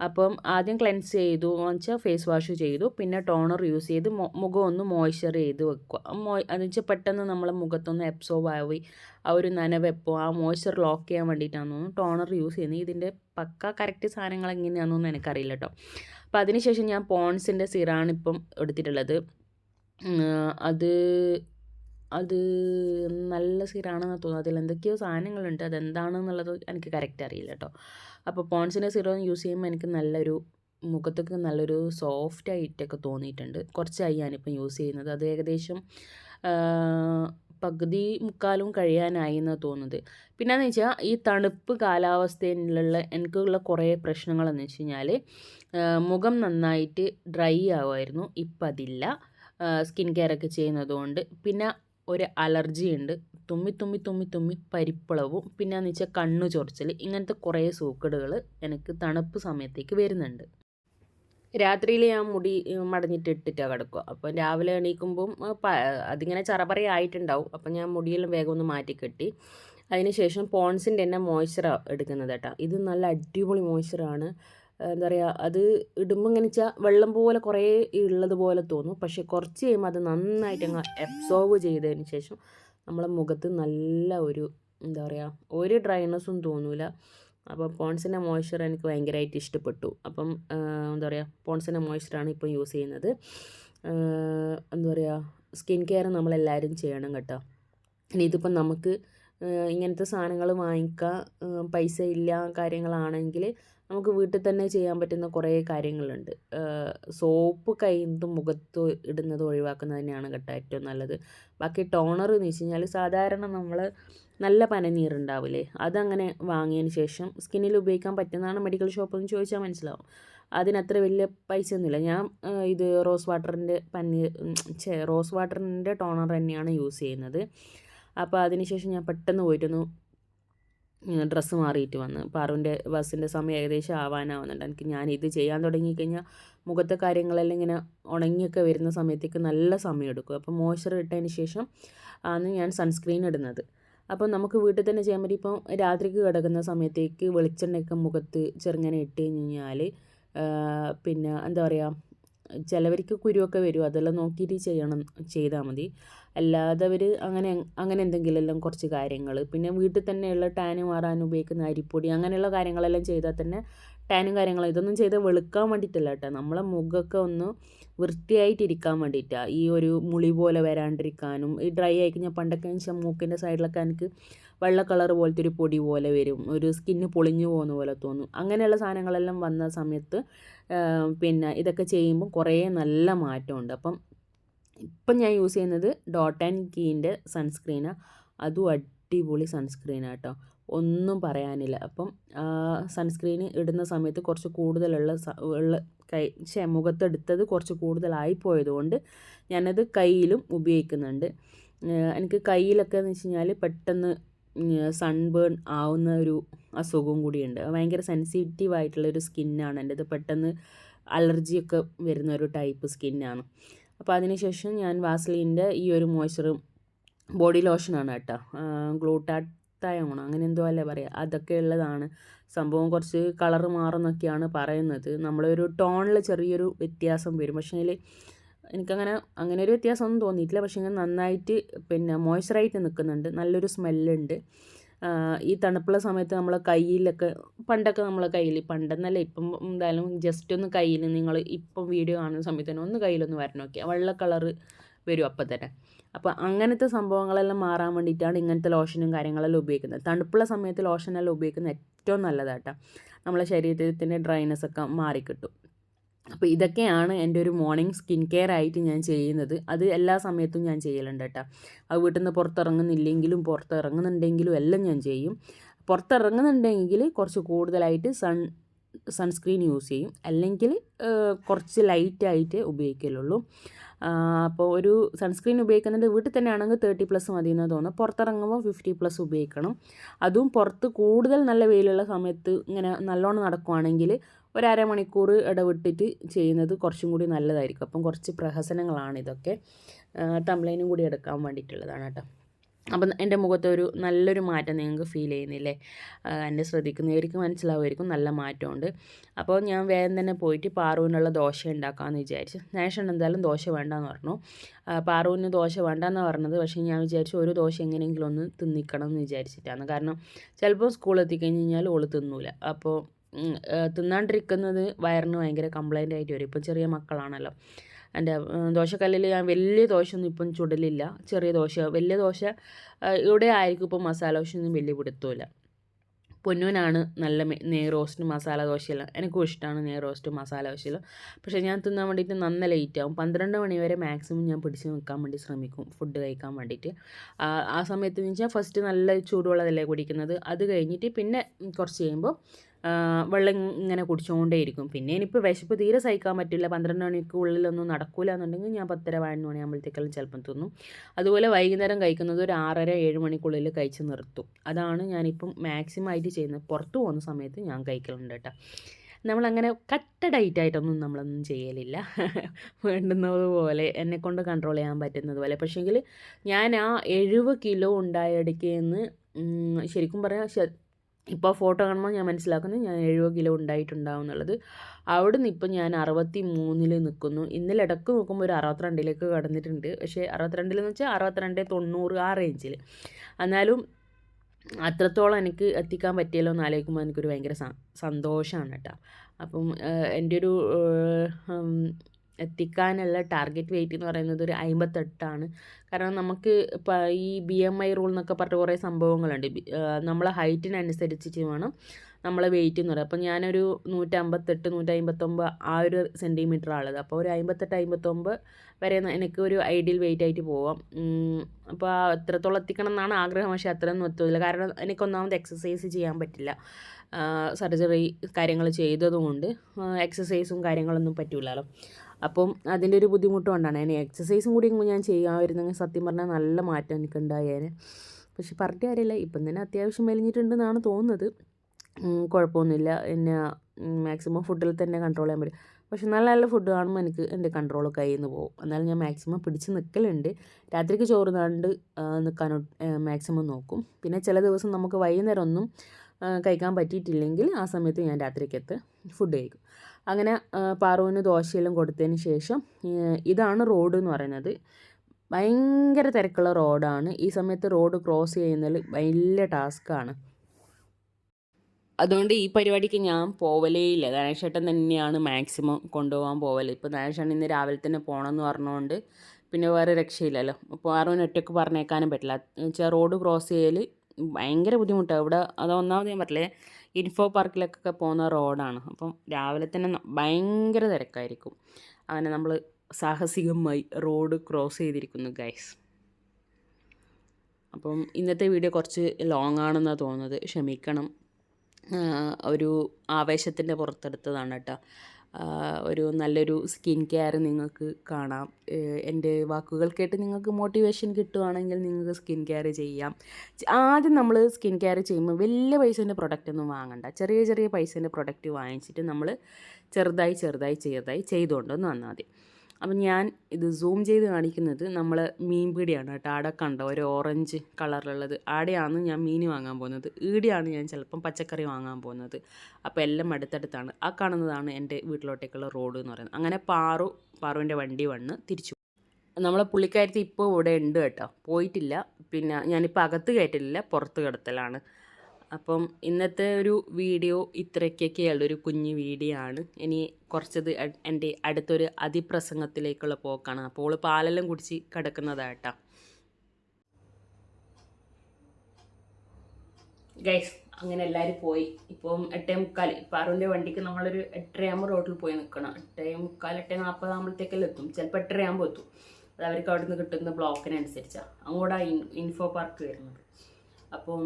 അപ്പം ആദ്യം ക്ലെൻസ് ചെയ്തു എന്ന് വെച്ചാൽ ഫേസ് വാഷ് ചെയ്തു പിന്നെ ടോണർ യൂസ് ചെയ്ത് മുഖം ഒന്ന് മോയ്സ്ചർ ചെയ്ത് വെക്കുക. മോയ് എന്ന് വെച്ചാൽ പെട്ടെന്ന് നമ്മളെ മുഖത്തൊന്ന് എബ്സോർബ് ആയി ആ ഒരു നനവ് എപ്പോൾ ആ മോയ്സ്ചർ ലോക്ക് ചെയ്യാൻ വേണ്ടിയിട്ടാണെന്ന് തോന്നുന്നു ടോണർ യൂസ് ചെയ്യുന്നത്. ഇതിന്റെ പക്ക കറക്റ്റ് സാധനങ്ങൾ എങ്ങനെയാണെന്നൊന്നും എനിക്കറിയില്ല കേട്ടോ അപ്പോൾ അതിനുശേഷം ഞാൻ പോൺസിന്റെ സിറാണ് ഇപ്പം എടുത്തിട്ടുള്ളത്. അത് അത് നല്ല സിറാണെന്ന് തോന്നുന്നു അതിൽ എന്തൊക്കെയോ സാധനങ്ങളുണ്ട്. അതെന്താണെന്നുള്ളത് എനിക്ക് കറക്റ്റ് അറിയില്ല കേട്ടോ അപ്പോൾ പോൺസിന്റെ സിറം യൂസ് ചെയ്യുമ്പോൾ എനിക്ക് നല്ലൊരു മുഖത്തൊക്കെ നല്ലൊരു സോഫ്റ്റ് ആയിട്ടൊക്കെ തോന്നിയിട്ടുണ്ട്. കുറച്ചായി ഞാനിപ്പം യൂസ് ചെയ്യുന്നത്. അത് ഏകദേശം പകുതി മുക്കാലും കഴിയാനായി എന്നാണ് തോന്നുന്നത്. പിന്നെയെന്ന് വെച്ചാൽ ഈ തണുപ്പ് കാലാവസ്ഥയിലുള്ള എനിക്കുള്ള കുറേ പ്രശ്നങ്ങളെന്ന് വെച്ച് കഴിഞ്ഞാൽ മുഖം നന്നായിട്ട് ഡ്രൈ ആവുമായിരുന്നു. ഇപ്പം അതില്ല സ്കിൻ കെയർ ഒക്കെ ചെയ്യുന്നതുകൊണ്ട്. പിന്നെ ഒരു അലർജി ഉണ്ട്. തുമ്മി തുമ്മി തുമ്മി തുമ്മി പരിപ്പളവും പിന്നെ എന്ന് വെച്ചാൽ കണ്ണു ചൊറിച്ചൽ ഇങ്ങനത്തെ കുറേ സൂക്കേടുകൾ എനിക്ക് തണുപ്പ് സമയത്തേക്ക് വരുന്നുണ്ട്. രാത്രിയിൽ ഞാൻ മുടി മടഞ്ഞിട്ട് ഇട്ടിട്ടാണ് കിടക്കുക. അപ്പം രാവിലെ എണീക്കുമ്പം അതിങ്ങനെ ചറപറ ആയിട്ടുണ്ടാവും. അപ്പം ഞാൻ മുടിയെല്ലാം വേഗം ഒന്ന് മാറ്റിക്കെട്ടി അതിനുശേഷം പോൺസിന്റെ തന്നെ മോയ്സ്ചറാണ് എടുക്കുന്നത് കേട്ടോ. ഇത് നല്ല അടിപൊളി മോയ്സ്ചറാണ്. എന്താ പറയുക അത് ഇടുമ്പോൾ ഇങ്ങനെ വെച്ചാൽ വെള്ളം പോലെ കുറേ ഉള്ളത് പോലെ തോന്നും. പക്ഷേ കുറച്ച് കഴിയുമ്പോൾ അത് നന്നായിട്ട് അങ്ങ് അബ്സോർവ് ചെയ്തതിന് ശേഷം നമ്മളെ മുഖത്ത് നല്ല ഒരു എന്താ പറയുക ഒരു ഡ്രൈനസ്സും തോന്നില്ല അപ്പോൾ പോൺസിന്റെ മോയ്സ്ചർ എനിക്ക് ഭയങ്കരമായിട്ട് ഇഷ്ടപ്പെട്ടു. അപ്പം എന്താ പറയുക പോൺസിന്റെ മോയ്സ്ചറാണ് ഇപ്പോൾ യൂസ് ചെയ്യുന്നത്. എന്താ പറയുക സ്കിൻ കെയർ നമ്മളെല്ലാവരും ചെയ്യണം കേട്ടോ. ഇനി ഇതിപ്പം നമുക്ക് ഇങ്ങനത്തെ സാധനങ്ങൾ വാങ്ങിക്കാൻ ആ, പൈസ ഇല്ല കാര്യങ്ങളാണെങ്കിൽ നമുക്ക് വീട്ടിൽ തന്നെ ചെയ്യാൻ പറ്റുന്ന കുറേ കാര്യങ്ങളുണ്ട്. സോപ്പ് കഴിയുന്നതും മുഖത്ത് ഇടുന്നത് ഒഴിവാക്കുന്നത് തന്നെയാണ് കേട്ടോ ഏറ്റവും നല്ലത്. ബാക്കി ടോണർ എന്ന് വെച്ച് കഴിഞ്ഞാൽ സാധാരണ നമ്മൾ നല്ല പനനീരുണ്ടാവില്ലേ? അതങ്ങനെ വാങ്ങിയതിന് ശേഷം സ്കിന്നിൽ ഉപയോഗിക്കാൻ പറ്റുന്നതാണ് മെഡിക്കൽ ഷോപ്പിൽ നിന്ന് ചോദിച്ചാൽ മനസ്സിലാവും. അതിനത്ര വലിയ പൈസ ഒന്നുമില്ല ഞാൻ ഇത് റോസ് വാട്ടറിന്റെ പനീർ റോസ് വാട്ടറിന്റെ ടോണർ തന്നെയാണ് യൂസ് ചെയ്യുന്നത്. അപ്പോൾ അതിനുശേഷം ഞാൻ പെട്ടെന്ന് പോയിട്ടൊന്ന് ഡ്രസ്സ് മാറിയിട്ട് വന്ന്. പാറുവിന്റെ ബസ്സിന്റെ സമയം ഏകദേശം ആവാനാവുന്നുണ്ട്. എനിക്ക് ഞാൻ ഇത് ചെയ്യാൻ തുടങ്ങിക്കഴിഞ്ഞാൽ മുഖത്തെ കാര്യങ്ങളെല്ലാം ഇങ്ങനെ ഉണങ്ങിയൊക്കെ വരുന്ന സമയത്തേക്ക് നല്ല സമയം എടുക്കും അപ്പോൾ മോയ്സ്ചർ ഇട്ടതിന് ശേഷം ആണ് ഞാൻ സൺസ്ക്രീൻ ഇടുന്നത്. അപ്പോൾ നമുക്ക് വീട്ടിൽ തന്നെ ചെയ്യാൻ പറ്റും ഇപ്പം രാത്രിക്ക് കിടക്കുന്ന സമയത്തേക്ക് വെളിച്ചെണ്ണയൊക്കെ മുഖത്ത് ചെറുങ്ങനെ ഇട്ട് കഴിഞ്ഞ് കഴിഞ്ഞാൽ പിന്നെ എന്താ പറയുക ചിലവർക്ക് കുരുവൊക്കെ വരും. അതെല്ലാം നോക്കിയിട്ട് ചെയ്യണം ചെയ്താൽ മതി. അല്ലാതെ അവർ അങ്ങനെ അങ്ങനെ എന്തെങ്കിലുമെല്ലാം കുറച്ച് കാര്യങ്ങൾ. പിന്നെ വീട്ടിൽ തന്നെയുള്ള ടാന് മാറാൻ ഉപയോഗിക്കുന്ന അരിപ്പൊടി അങ്ങനെയുള്ള കാര്യങ്ങളെല്ലാം ചെയ്താൽ തന്നെ ടാനും കാര്യങ്ങളും. ഇതൊന്നും ചെയ്താൽ വെളുക്കാൻ വേണ്ടിയിട്ടല്ല കേട്ടോ. നമ്മളെ മുഖമൊക്കെ ഒന്ന് വൃത്തിയായിട്ടിരിക്കാൻ വേണ്ടിയിട്ടാണ് ഈ ഒരു മുളി പോലെ വരാണ്ടിരിക്കാനും ഈ ഡ്രൈ ആയി കഴിഞ്ഞാൽ പണ്ടൊക്കെ വെച്ചാൽ മൂക്കിന്റെ സൈഡിലൊക്കെ എനിക്ക് വെള്ള കളർ പോലത്തെ ഒരു പൊടി പോലെ വരും. ഒരു സ്കിന്ന് പൊളിഞ്ഞു പോകുന്ന പോലെ തോന്നും. അങ്ങനെയുള്ള സാധനങ്ങളെല്ലാം വന്ന സമയത്ത് പിന്നെ ഇതൊക്കെ ചെയ്യുമ്പോൾ കുറേ നല്ല മാറ്റമുണ്ട്. അപ്പം ഇപ്പം ഞാൻ യൂസ് ചെയ്യുന്നത് ഡോട്ട് ആൻഡ് കീന്റെ സൺസ്ക്രീനാണ് അതും അടിപൊളി സൺസ്ക്രീനാണ് കേട്ടോ. ഒന്നും പറയാനില്ല. അപ്പം സൺസ്ക്രീൻ ഇടുന്ന സമയത്ത് കുറച്ച് കൂടുതലുള്ള ഉള്ള കൈ ശേ മുഖത്തെടുത്തത് കുറച്ച് കൂടുതലായി പോയതുകൊണ്ട് ഞാനത് കയ്യിലും ഉപയോഗിക്കുന്നുണ്ട്. എനിക്ക് കയ്യിലൊക്കെ എന്ന് വെച്ച് കഴിഞ്ഞാൽ പെട്ടെന്ന് സൺബേൺ ആവുന്ന ഒരു അസുഖവും കൂടിയുണ്ട്. ഭയങ്കര സെൻസിറ്റീവ് ആയിട്ടുള്ള ഒരു സ്കിന്നാണ് എന്റെത് പെട്ടെന്ന് അലർജിയൊക്കെ വരുന്ന ഒരു ടൈപ്പ് സ്കിന്നാണ് അപ്പോൾ അതിനുശേഷം ഞാൻ വാസ്ലീന്റെ ഈ ഒരു മോയ്സ്ചറും ബോഡി ലോഷനാണ് കേട്ടോ. ഗ്ലൂട്ടാത്തയോണോ അങ്ങനെ എന്തോ അല്ലേ പറയുക അതൊക്കെ ഉള്ളതാണ്. സംഭവം കുറച്ച് കളർ മാറുന്നൊക്കെയാണ് പറയുന്നത്. നമ്മളൊരു ടോണിൽ ചെറിയൊരു വ്യത്യാസം വരും. പക്ഷേ എനിക്കങ്ങനെ അങ്ങനെ ഒരു വ്യത്യാസമൊന്നും തോന്നിയിട്ടില്ല. പക്ഷേ ഇങ്ങനെ നന്നായിട്ട് പിന്നെ മോയ്സ്ചറായിട്ട് നിൽക്കുന്നുണ്ട്. നല്ലൊരു സ്മെല്ലുണ്ട്. ഈ തണുപ്പുള്ള സമയത്ത് നമ്മളെ കയ്യിലൊക്കെ പണ്ടൊക്കെ നമ്മളെ കയ്യിൽ പണ്ടെന്നല്ല ഇപ്പം എന്തായാലും ജസ്റ്റ് ഒന്ന് കയ്യിൽ നിങ്ങൾ ഇപ്പം വീഡിയോ കാണുന്ന സമയത്ത് തന്നെ ഒന്ന് കയ്യിലൊന്ന് വരണം നോക്കിയാൽ വെള്ള കളറ് വരും അപ്പം തന്നെ. അപ്പോൾ അങ്ങനത്തെ സംഭവങ്ങളെല്ലാം മാറാൻ വേണ്ടിയിട്ടാണ് ഇങ്ങനത്തെ ലോഷനും കാര്യങ്ങളെല്ലാം ഉപയോഗിക്കുന്നത്. തണുപ്പുള്ള സമയത്ത് ലോഷനെല്ലാം ഉപയോഗിക്കുന്നത് ഏറ്റവും നല്ലതാട്ടോ. നമ്മളെ ശരീരത്തിന്റെ ഡ്രൈനെസ് ഒക്കെ മാറിക്കിട്ടും. അപ്പോൾ ഇതൊക്കെയാണ് എന്റെ ഒരു മോർണിംഗ് സ്കിൻ കെയർ ആയിട്ട് ഞാൻ ചെയ്യുന്നത്. അത് എല്ലാ സമയത്തും ഞാൻ ചെയ്യലുണ്ട് കേട്ടോ. അത് വീട്ടിൽ നിന്ന് പുറത്തിറങ്ങുന്നില്ലെങ്കിലും പുറത്തിറങ്ങുന്നുണ്ടെങ്കിലും എല്ലാം ഞാൻ ചെയ്യും. പുറത്തിറങ്ങുന്നുണ്ടെങ്കിൽ കുറച്ച് കൂടുതലായിട്ട് സൺ സൺസ്ക്രീൻ യൂസ് ചെയ്യും. അല്ലെങ്കിൽ കുറച്ച് ലൈറ്റായിട്ട് ഉപയോഗിക്കലുള്ളൂ. അപ്പോൾ ഒരു സൺസ്ക്രീൻ ഉപയോഗിക്കുന്നുണ്ട് വീട്ടിൽ തന്നെ ആണെങ്കിൽ തേർട്ടി പ്ലസ് മതി എന്ന് തോന്നുന്നു പുറത്തിറങ്ങുമ്പോൾ ഫിഫ്റ്റി പ്ലസ് ഉപയോഗിക്കണം. അതും പുറത്ത് കൂടുതൽ നല്ല വെയിലുള്ള സമയത്ത് ഇങ്ങനെ നല്ലോണം നടക്കുവാണെങ്കിൽ ഒരു അരമണിക്കൂർ ഇടവിട്ടിട്ട് ചെയ്യുന്നത് കുറച്ചും കൂടി നല്ലതായിരിക്കും. അപ്പം കുറച്ച് പ്രഹസനങ്ങളാണ് ഇതൊക്കെ. തംലൈനും കൂടി എടുക്കാൻ വേണ്ടിയിട്ടുള്ളതാണ് കേട്ടോ. അപ്പം എന്റെ മുഖത്തൊരു നല്ലൊരു മാറ്റം നിങ്ങൾക്ക് ഫീൽ ചെയ്യുന്നില്ലേ? എന്നെ ശ്രദ്ധിക്കുന്നവർക്ക് മനസ്സിലാവുമായിരിക്കും. നല്ല മാറ്റമുണ്ട്. അപ്പോൾ ഞാൻ വേഗം തന്നെ പോയിട്ട് പാറുവിനുള്ള ദോശ ഉണ്ടാക്കാമെന്ന് വിചാരിച്ചു നേഷൻ എന്തായാലും ദോശ വേണ്ടെന്ന് പറഞ്ഞു. പാറുവിന് ദോശ വേണ്ടെന്ന് പറഞ്ഞത്. പക്ഷേ ഞാൻ വിചാരിച്ചു ഒരു ദോശ എങ്ങനെയെങ്കിലും ഒന്ന് തിന്നിക്കണം എന്ന് വിചാരിച്ചിട്ടാണ്. കാരണം ചിലപ്പോൾ സ്കൂളിൽ എത്തിക്കഴിഞ്ഞ് കഴിഞ്ഞാൽ ഓൾ തിന്നൂല. അപ്പോൾ തിന്നാണ്ടിരിക്കുന്നത് വയറിന് ഭയങ്കര കംപ്ലൈന്റ് ആയിട്ട് വരും. ഇപ്പം ചെറിയ മക്കളാണല്ലോ. എന്റെ ദോശക്കല്ലിൽ ഞാൻ വലിയ ദോശയൊന്നും ഇപ്പം ചുടലില്ല. ചെറിയ ദോശ വലിയ ദോശ ഇവിടെ ആയിരിക്കും ഇപ്പം മസാല ദോശയൊന്നും വലിയ പിടുത്തമില്ല. പൊന്നുവിനാണ് നല്ല നെയ് റോസ്റ്റ് മസാല ദോശയെല്ലാം എനിക്കും ഇഷ്ടമാണ് നെയ് റോസ്റ്റ് മസാല ദോശയെല്ലാം. പക്ഷേ ഞാൻ തിന്നാൻ വേണ്ടിയിട്ട് നന്ന ലേറ്റ് ആവും. പന്ത്രണ്ട് മണി വരെ മാക്സിമം ഞാൻ പിടിച്ച് നിൽക്കാൻ വേണ്ടി ശ്രമിക്കും ഫുഡ് കഴിക്കാൻ വേണ്ടിയിട്ട്. ആ സമയത്ത് എന്ന് വെച്ചാൽ ഫസ്റ്റ് നല്ല ചൂടുവെള്ളമല്ലേ കുടിക്കുന്നത്. അത് കഴിഞ്ഞിട്ട് പിന്നെ കുറച്ച് കഴിയുമ്പോൾ വെള്ളം ഇങ്ങനെ കുടിച്ചുകൊണ്ടേയിരിക്കും പിന്നെ ഇനിയിപ്പോൾ വിശപ്പ് തീരെ സഹിക്കാൻ പറ്റില്ല. പന്ത്രണ്ട് മണിക്ക് ഉള്ളിലൊന്നും നടക്കില്ല എന്നുണ്ടെങ്കിൽ ഞാൻ പത്തര പതിനൊന്ന് മണിയാകുമ്പോഴത്തേക്കെല്ലാം ചിലപ്പം തിന്നും. അതുപോലെ വൈകുന്നേരം കഴിക്കുന്നത് ഒരു ആറര ഏഴ് മണിക്കുള്ളിൽ കഴിച്ച് നിർത്തും. അതാണ് ഞാനിപ്പം മാക്സിമം ആയിട്ട് ചെയ്യുന്നത്. പുറത്ത് പോകുന്ന സമയത്ത് ഞാൻ കഴിക്കലുണ്ട് കേട്ടോ. നമ്മളങ്ങനെ കട്ട ഡയറ്റായിട്ടൊന്നും നമ്മളൊന്നും ചെയ്യലില്ല. വേണ്ടുന്നത് പോലെ എന്നെ കൊണ്ട് കൺട്രോൾ ചെയ്യാൻ പറ്റുന്നത് പോലെ. പക്ഷേങ്കിൽ ഞാൻ ആ എഴുപത് കിലോ ഉണ്ടായ ഇടയ്ക്ക് നിന്ന് ശരിക്കും പറയാം ഇപ്പോൾ ഫോട്ടോ കാണുമ്പോൾ ഞാൻ മനസ്സിലാക്കുന്നത് ഞാൻ എഴുപത് കിലോ ഉണ്ടായിട്ടുണ്ടാവും എന്നുള്ളത്. അവിടെ നിന്ന് ഇപ്പം ഞാൻ അറുപത്തി മൂന്നിൽ നിൽക്കുന്നു ഇന്നലെ ഇടയ്ക്ക് നോക്കുമ്പോൾ ഒരു അറുപത്തിരണ്ടിലേക്ക് കടന്നിട്ടുണ്ട്. പക്ഷേ അറുപത്തിരണ്ടിലെന്ന് വെച്ചാൽ അറുപത്തിരണ്ട് തൊണ്ണൂറ് ആ റേഞ്ചിൽ എന്നാലും അത്രത്തോളം എനിക്ക് എത്തിക്കാൻ പറ്റിയല്ലോ എന്ന് ആലോചിക്കുമ്പോൾ എനിക്കൊരു ഭയങ്കര സന്തോഷമാണ് കേട്ടോ. അപ്പം എന്റെ ഒരു എത്തിക്കാനുള്ള ടാർഗറ്റ് വെയിറ്റ് എന്ന് പറയുന്നത് ഒരു അമ്പത്തെട്ടാണ് കാരണം നമുക്ക് ഇപ്പോൾ ഈ ബി എം ഐ റൂൾ എന്നൊക്കെ പറഞ്ഞ കുറേ സംഭവങ്ങളുണ്ട്. നമ്മളെ ഹൈറ്റിനനുസരിച്ചിട്ട് വേണം നമ്മളെ വെയിറ്റ് എന്ന് പറയുക അപ്പോൾ ഞാനൊരു നൂറ്റമ്പത്തെട്ട് നൂറ്റമ്പത്തൊമ്പത് ആ ഒരു സെന്റിമീറ്റർ ആളത് അപ്പോൾ ഒരു അമ്പത്തെട്ട് അമ്പത്തൊമ്പത് വരെ എനിക്ക് ഒരു ഐഡിയൽ വെയിറ്റ് ആയിട്ട് പോവാം. അപ്പോൾ എത്രത്തോളം എത്തിക്കണം എന്നാണ് ആഗ്രഹം. പക്ഷേ അത്രയൊന്നും എത്തില്ല കാരണം എനിക്കൊന്നാമത് എക്സസൈസ് ചെയ്യാൻ പറ്റില്ല. സർജറി കാര്യങ്ങൾ ചെയ്തതുകൊണ്ട് എക്സസൈസും കാര്യങ്ങളൊന്നും പറ്റില്ലല്ലോ അപ്പം അതിന്റെ ഒരു ബുദ്ധിമുട്ട് കൊണ്ടാണ് അതിന് എക്സസൈസും കൂടി ഞാൻ ചെയ്യാമായിരുന്നെങ്കിൽ സത്യം പറഞ്ഞാൽ നല്ല മാറ്റം എനിക്ക് ഉണ്ടായേനെ പക്ഷെ പറഞ്ഞിട്ട് കാര്യമില്ല. ഇപ്പം തന്നെ അത്യാവശ്യം മെലിഞ്ഞിട്ടുണ്ടെന്നാണ് തോന്നുന്നത്. കുഴപ്പമൊന്നുമില്ല. എന്നെ മാക്സിമം ഫുഡിൽ തന്നെ കൺട്രോൾ ചെയ്യാൻ പറ്റും. പക്ഷെ നല്ല നല്ല ഫുഡ് കാണുമ്പോൾ എനിക്ക് എന്റെ കൺട്രോൾ കയ്യിൽ നിന്ന് പോകും. എന്നാലും ഞാൻ മാക്സിമം പിടിച്ച് നിൽക്കലുണ്ട് രാത്രിക്ക് ചോറ് നാണ്ട് നിൽക്കാൻ മാക്സിമം നോക്കും. പിന്നെ ചില ദിവസം നമുക്ക് വൈകുന്നേരം ഒന്നും കഴിക്കാൻ പറ്റിയിട്ടില്ലെങ്കിൽ ആ സമയത്ത് ഞാൻ രാത്രിക്കത്ത് ഫുഡ് കഴിക്കും. അങ്ങനെ പാറുവിന് ദോശയെല്ലാം കൊടുത്തതിന് ശേഷം ഇതാണ് റോഡ് എന്ന് പറയുന്നത്. ഭയങ്കര തിരക്കുള്ള റോഡാണ്. ഈ സമയത്ത് റോഡ് ക്രോസ് ചെയ്യുന്നതിൽ വലിയ ടാസ്ക്കാണ് അതുകൊണ്ട് ഈ പരിപാടിക്ക് ഞാൻ പോവലേ ഇല്ല. ധനേഷേട്ടൻ തന്നെയാണ് മാക്സിമം കൊണ്ടുപോകാൻ പോവൽ ഇപ്പോൾ ധനേഷേട്ടൻ ഇന്ന് രാവിലെ തന്നെ പോകണമെന്ന് പറഞ്ഞുകൊണ്ട് പിന്നെ വേറെ രക്ഷയില്ലല്ലോ. അപ്പോൾ ആരും ഒറ്റയ്ക്ക് പറഞ്ഞേക്കാനും പറ്റില്ല. വെച്ചാൽ റോഡ് ക്രോസ് ചെയ്യൽ ഭയങ്കര ബുദ്ധിമുട്ടാണ് ഇവിടെ അത് ഒന്നാമത് ഞാൻ പറഞ്ഞില്ലേ ഇൻഫോ പാർക്കിലേക്കൊക്കെ പോകുന്ന റോഡാണ്. അപ്പം രാവിലെ തന്നെ ഭയങ്കര തിരക്കായിരിക്കും. അങ്ങനെ നമ്മൾ സാഹസികമായി റോഡ് ക്രോസ് ചെയ്തിരിക്കുന്നു ഗൈസ്. അപ്പം ഇന്നത്തെ വീഡിയോ കുറച്ച് ലോങ് ആണെന്നാണ് തോന്നുന്നത്. ക്ഷമിക്കണം. ഒരു ആവേശത്തിന്റെ പുറത്തെടുത്തതാണ് കേട്ടോ. ഒരു നല്ലൊരു സ്കിൻ കെയർ നിങ്ങൾക്ക് കാണാം. എന്റെ വാക്കുകൾ കേട്ട് നിങ്ങൾക്ക് മോട്ടിവേഷൻ കിട്ടുവാണെങ്കിൽ നിങ്ങൾക്ക് സ്കിൻ കെയർ ചെയ്യാം. ആദ്യം നമ്മൾ സ്കിൻ കെയർ ചെയ്യുമ്പോൾ വലിയ പൈസേന്റെ പ്രൊഡക്റ്റ് ഒന്നും വാങ്ങണ്ട. ചെറിയ ചെറിയ പൈസേന്റെ പ്രൊഡക്റ്റ് വാങ്ങിച്ചിട്ട് നമ്മൾ ചെറുതായി ചെറുതായി ചെറുതായി ചെയ്തുകൊണ്ടൊന്ന് വന്നാൽ മതി. അപ്പം ഞാൻ ഇത് സൂം ചെയ്ത് കാണിക്കുന്നത് നമ്മൾ മീൻ പീടിയാണ് കേട്ടോ. ആടെ കണ്ടോ? ഒരു ഓറഞ്ച് കളറിലുള്ളത് ആടെയാണ് ഞാൻ മീൻ വാങ്ങാൻ പോകുന്നത്. ഈടെയാണ് ഞാൻ ചിലപ്പം പച്ചക്കറി വാങ്ങാൻ പോകുന്നത്. അപ്പോൾ എല്ലാം അടുത്തടുത്താണ്. ആ കാണുന്നതാണ് എന്റെ വീട്ടിലോട്ടേക്കുള്ള റോഡ് എന്ന് പറയുന്നത്. അങ്ങനെ പാറു പാറുവിന്റെ വണ്ടി വന്ന് തിരിച്ചു. നമ്മൾ പുള്ളിക്കാരത്തി ഇപ്പോൾ ഇവിടെ ഉണ്ട് കേട്ടോ. പോയിട്ടില്ല. പിന്നെ ഞാനിപ്പോൾ അകത്ത് കയറ്റില്ല പുറത്ത് കിടത്തലാണ്. അപ്പം ഇന്നത്തെ ഒരു വീഡിയോ ഇത്രയ്ക്കൊക്കെ ഒരു കുഞ്ഞു വീഡിയോ ആണ്. ഇനി കുറച്ചത് എന്റെ അടുത്തൊരു അതിപ്രസംഗത്തിലേക്കുള്ള പോക്കാണ്. അപ്പോൾ പാലെല്ലാം കുടിച്ച് കിടക്കുന്നതാട്ടാ ഗൈസ് അങ്ങനെ എല്ലാവരും പോയി. ഇപ്പം എട്ടേ മുക്കാൽ പാറുവിന്റെ വണ്ടിക്ക് നമ്മളൊരു എട്ടരയാകുമ്പോൾ റോഡിൽ പോയി നിൽക്കണം എട്ടേ മുക്കാൽ എട്ടേ നാൽപ്പതാകുമ്പോഴത്തേക്കെല്ലാം എത്തും. ചിലപ്പോൾ എട്ടരയാകുമ്പോൾ എത്തും. അത് അവർക്ക് അവിടെ നിന്ന് കിട്ടുന്ന ബ്ലോക്കിനനുസരിച്ചാണ് അങ്ങോട്ടാണ് ഇൻഫോ പാർക്ക് വരുന്നത്. അപ്പം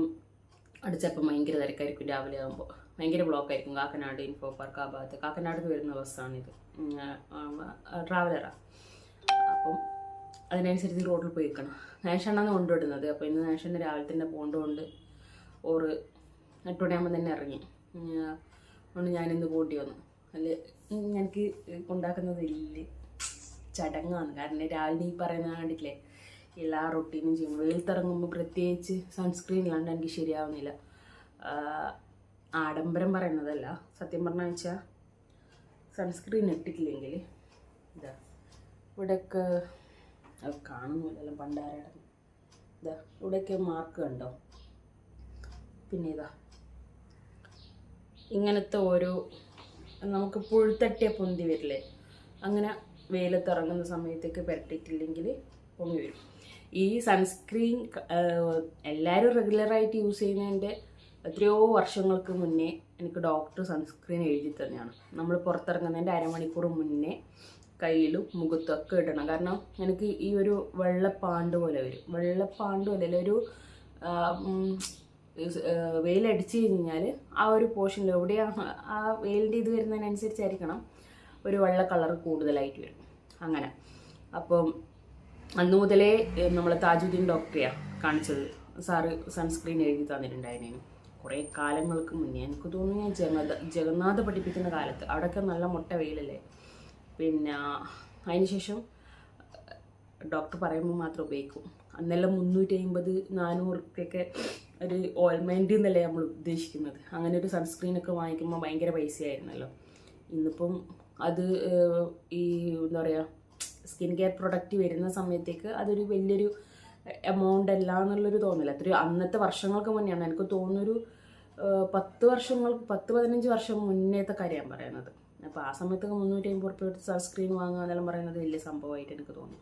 അവിടെ ചിലപ്പോൾ ഭയങ്കര തിരക്കായിരിക്കും രാവിലെ ആകുമ്പോൾ ഭയങ്കര ബ്ലോക്കായിരിക്കും കാക്കനാട് ഇൻഫോ പാർക്ക് ആ ഭാഗത്ത് കാക്കനാട് വരുന്ന ബസ്സാണിത് ട്രാവലറാണ് അപ്പം അതിനനുസരിച്ച് റോഡിൽ പോയി നിൽക്കണം നേഷനാണ് കൊണ്ടുവിടുന്നത്. അപ്പോൾ ഇന്ന് നാഷണ്ണ രാവിലെ തന്നെ പോകേണ്ടതുകൊണ്ട് ഓറ് എട്ട് മണിയാകുമ്പോൾ തന്നെ ഇറങ്ങി. അതുകൊണ്ട് ഞാനിന്ന് കൂട്ടി വന്നു. അല്ല? എനിക്ക് കൊണ്ടാക്കുന്നത് വലിയ ചടങ്ങാണ്. കാരണം രാവിലെ ഈ പറയുന്ന കണ്ടിട്ടില്ലേ? എല്ലാ റൊട്ടീനും ചെയ്യും. വെയിലത്തിറങ്ങുമ്പോൾ പ്രത്യേകിച്ച് സൺസ്ക്രീൻ ഇല്ലാണ്ട് എനിക്ക് ശരിയാവുന്നില്ല. ആഡംബരം പറയുന്നതല്ല. സത്യം പറഞ്ഞാൽ വെച്ചാൽ സൺസ്ക്രീൻ ഇട്ടിട്ടില്ലെങ്കിൽ ഇതാ ഇവിടെയൊക്കെ അത് കാണുന്നില്ലല്ലോ പണ്ടാരടം ഇതാ ഇവിടെയൊക്കെ മാർക്ക് കണ്ടോ? പിന്നെ ഇതാ ഇങ്ങനത്തെ ഓരോ നമുക്ക് പുഴുത്തട്ടിയ പൊന്തി വരില്ലേ? അങ്ങനെ വെയിലത്തിറങ്ങുന്ന സമയത്തേക്ക് പുരട്ടിയിട്ടില്ലെങ്കിൽ പൊങ്ങി വരും. ഈ സൺസ്ക്രീൻ എല്ലാവരും റെഗുലറായിട്ട് യൂസ് ചെയ്യുന്നതിന്റെ എത്രയോ വർഷങ്ങൾക്ക് മുന്നേ എനിക്ക് ഡോക്ടർ സൺസ്ക്രീൻ എഴുതി തന്നെയാണ്. നമ്മൾ പുറത്തിറങ്ങുന്നതിന്റെ അരമണിക്കൂർ മുന്നേ കയ്യിലും മുഖത്തും ഒക്കെ ഇടണം. കാരണം എനിക്ക് ഈ ഒരു വെള്ളപ്പാണ്ട് പോലെ വരും. വെള്ളപ്പാണ്ട് പോലെ അല്ലെങ്കിൽ ഒരു വെയിലടിച്ച് കഴിഞ്ഞാൽ ആ ഒരു പോർഷനിൽ എവിടെയാണ് ആ വെയിലിന്റെ ഇത് വരുന്നതിനനുസരിച്ചായിരിക്കണം ഒരു വെള്ള കളർ കൂടുതലായിട്ട് വരും. അങ്ങനെ. അപ്പം അന്ന് മുതലേ നമ്മൾ താജുദ്ദീൻ ഡോക്ടറെയാണ് കാണിച്ചത്. സാറ് സൺസ്ക്രീൻ എഴുതി തന്നിട്ടുണ്ടായിരുന്നു കുറേ കാലങ്ങൾക്ക് മുന്നേ. എനിക്ക് തോന്നുന്നു ഞാൻ ജഗന്നാഥ ജഗന്നാഥ് പഠിപ്പിക്കുന്ന കാലത്ത്. അവിടെയൊക്കെ നല്ല മുട്ട വെയിലല്ലേ? പിന്നെ അതിനുശേഷം ഡോക്ടർ പറയുമ്പോൾ മാത്രം ഉപയോഗിക്കും. അന്നെല്ലാം മുന്നൂറ്റി അമ്പത് നാനൂറ് റുപ്യൊക്കെ ഒരു ഓയിൽമെന്റ് എന്നല്ലേ നമ്മൾ ഉദ്ദേശിക്കുന്നത്. അങ്ങനെ ഒരു സൺസ്ക്രീനൊക്കെ വാങ്ങിക്കുമ്പോൾ ഭയങ്കര പൈസയായിരുന്നല്ലോ. ഇന്നിപ്പം അത് ഈ എന്താ പറയുക സ്കിൻ കെയർ പ്രൊഡക്റ്റ് വരുന്ന സമയത്തേക്ക് അതൊരു വലിയൊരു എമൗണ്ട് അല്ല എന്നുള്ളൊരു തോന്നില്ല അത്രയും അന്നത്തെ വർഷങ്ങൾക്ക് മുന്നെയാണ്. എനിക്ക് തോന്നുന്നൊരു പത്ത് വർഷങ്ങൾ പത്ത് പതിനഞ്ച് വർഷം മുന്നേത്തെ കാര്യമാണ് പറയുന്നത്. അപ്പോൾ ആ സമയത്തൊക്കെ മുന്നൂറ്റി അമ്പത് റുപ്യ എടുത്ത് സൺസ്ക്രീൻ വാങ്ങുക എന്നെല്ലാം പറയുന്നത് വലിയ സംഭവമായിട്ട് എനിക്ക് തോന്നി.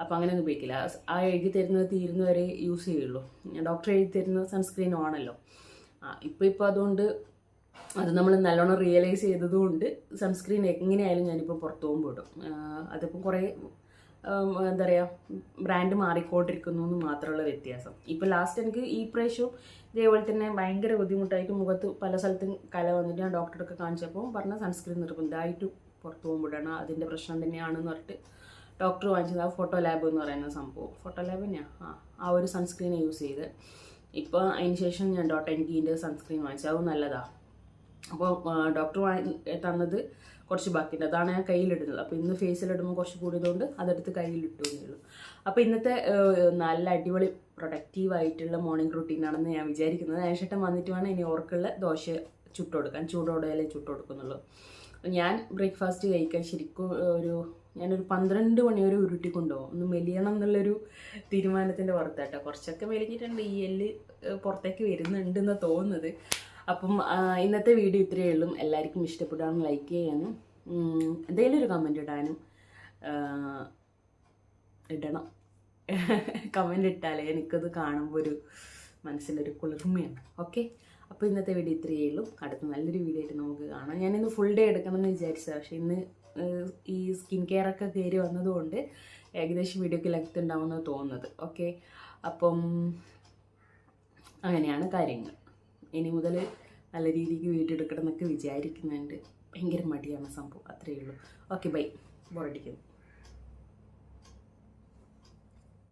അപ്പോൾ അങ്ങനെയൊന്നും ഉപയോഗിക്കില്ല. ആ എഴുതി തരുന്നത് തീരുന്ന വരെ യൂസ് ചെയ്യുള്ളൂ ഡോക്ടർ എഴുതി തരുന്ന സൺസ്ക്രീനും ആണല്ലോ ആ ഇപ്പോൾ ഇപ്പോൾ അതുകൊണ്ട് അത് നമ്മൾ നല്ലോണം റിയലൈസ് ചെയ്തതുകൊണ്ട് സൺസ്ക്രീൻ എങ്ങനെയായാലും ഞാനിപ്പോൾ പുറത്തു പോകുമ്പോൾ ഇടും. അതിപ്പം കുറേ എന്താ പറയുക ബ്രാൻഡ് മാറിക്കൊണ്ടിരിക്കുന്നു എന്ന് മാത്രമുള്ള വ്യത്യാസം. ഇപ്പോൾ ലാസ്റ്റ് എനിക്ക് ഈ പ്രാവശ്യവും ഇതേപോലെ തന്നെ ഭയങ്കര ബുദ്ധിമുട്ടായിട്ട് മുഖത്ത് പല സ്ഥലത്തും കല വന്നിട്ട് ഞാൻ ഡോക്ടറൊക്കെ കാണിച്ചപ്പോൾ പറഞ്ഞ സൺസ്ക്രീൻ നിർബന്ധമായിട്ട് പുറത്തു പോകുമ്പോഴാണ് അതിന്റെ പ്രശ്നം തന്നെയാണെന്ന് പറഞ്ഞിട്ട് ഡോക്ടർ വാങ്ങിച്ചത് ആ ഫോട്ടോ ലാബ് എന്ന് പറയുന്ന സംഭവം. ഫോട്ടോ ലാബ് തന്നെയാണ് ആ ആ ഒരു സൺസ്ക്രീൻ യൂസ് ചെയ്ത്. ഇപ്പോൾ അതിന് ശേഷം ഞാൻ ഡോട്ട് എൻ കീന്റെ സൺസ്ക്രീൻ വാങ്ങിച്ചത് അത് നല്ലതാണ് അപ്പോൾ ഡോക്ടർ വാങ്ങി തന്നത് കുറച്ച് ബാക്കിയുണ്ട്. അതാണ് ഞാൻ കയ്യിലിടുന്നത്. അപ്പോൾ ഇന്ന് ഫേസിലിടുമ്പോൾ കുറച്ച് കൂടിയതുകൊണ്ട് അതെടുത്ത് കയ്യിലിട്ടു എന്നേ ഉള്ളൂ. അപ്പോൾ ഇന്നത്തെ നല്ല അടിപൊളി പ്രൊഡക്റ്റീവ് ആയിട്ടുള്ള മോർണിംഗ് റുട്ടീനാണെന്ന് ഞാൻ വിചാരിക്കുന്നത്. ഏഷട്ടം വന്നിട്ട് വേണം ഇനി ഓർക്കുള്ള ദോശ ചുട്ടുകൊടുക്കാൻ ചൂടോടെയല്ലേ ചുട്ടുകൊടുക്കുന്നുള്ളൂ ഞാൻ ബ്രേക്ക്ഫാസ്റ്റ് കഴിക്കാൻ ശരിക്കും ഒരു ഞാനൊരു പന്ത്രണ്ട് മണി വരെ ഉരുട്ടി കൊണ്ടുപോകും ഒന്ന് മെലിയണം എന്നുള്ളൊരു തീരുമാനത്തിന്റെ പുറത്താട്ടോ. കുറച്ചൊക്കെ മെലിഞ്ഞിട്ടുണ്ട്. ഈ എല്ല് പുറത്തേക്ക് വരുന്നുണ്ടെന്ന് തോന്നുന്നത്. അപ്പം ഇന്നത്തെ വീഡിയോ ഇത്രയേ ഉള്ളൂ. എല്ലാവർക്കും ഇഷ്ടപ്പെടാനും ലൈക്ക് ചെയ്യാനും എന്തെങ്കിലും ഒരു കമന്റ് ഇടാനും ഇടണം. കമന്റ് ഇട്ടാലേ എനിക്കത് കാണുമ്പോൾ ഒരു മനസ്സിലൊരു കുളിർമയാണ്. ഓക്കെ അപ്പോൾ ഇന്നത്തെ വീഡിയോ ഇത്രയേ ഉള്ളൂ. അടുത്ത നല്ലൊരു വീഡിയോ ആയിട്ട് നമുക്ക് കാണാം. ഞാനിന്ന് ഫുൾ ഡേ എടുക്കണമെന്ന് വിചാരിച്ചത്. പക്ഷേ ഇന്ന് ഈ സ്കിൻ കെയർ ഒക്കെ കയറി വന്നതുകൊണ്ട് ഏകദേശം വീഡിയോക്ക് ലെങ്ത് ഉണ്ടാവുമെന്ന് തോന്നുന്നത്. ഓക്കെ അപ്പം അങ്ങനെയാണ് കാര്യങ്ങൾ. ഇനി മുതൽ നല്ല രീതിക്ക് വീഡിയോ എടുക്കണം എന്നൊക്കെ വിചാരിക്കുന്നുണ്ട്. ഭയങ്കര മടിയാണ് സംഭവം. അത്രയേ ഉള്ളൂ. Okay bye ബോറടിക്കുന്നു.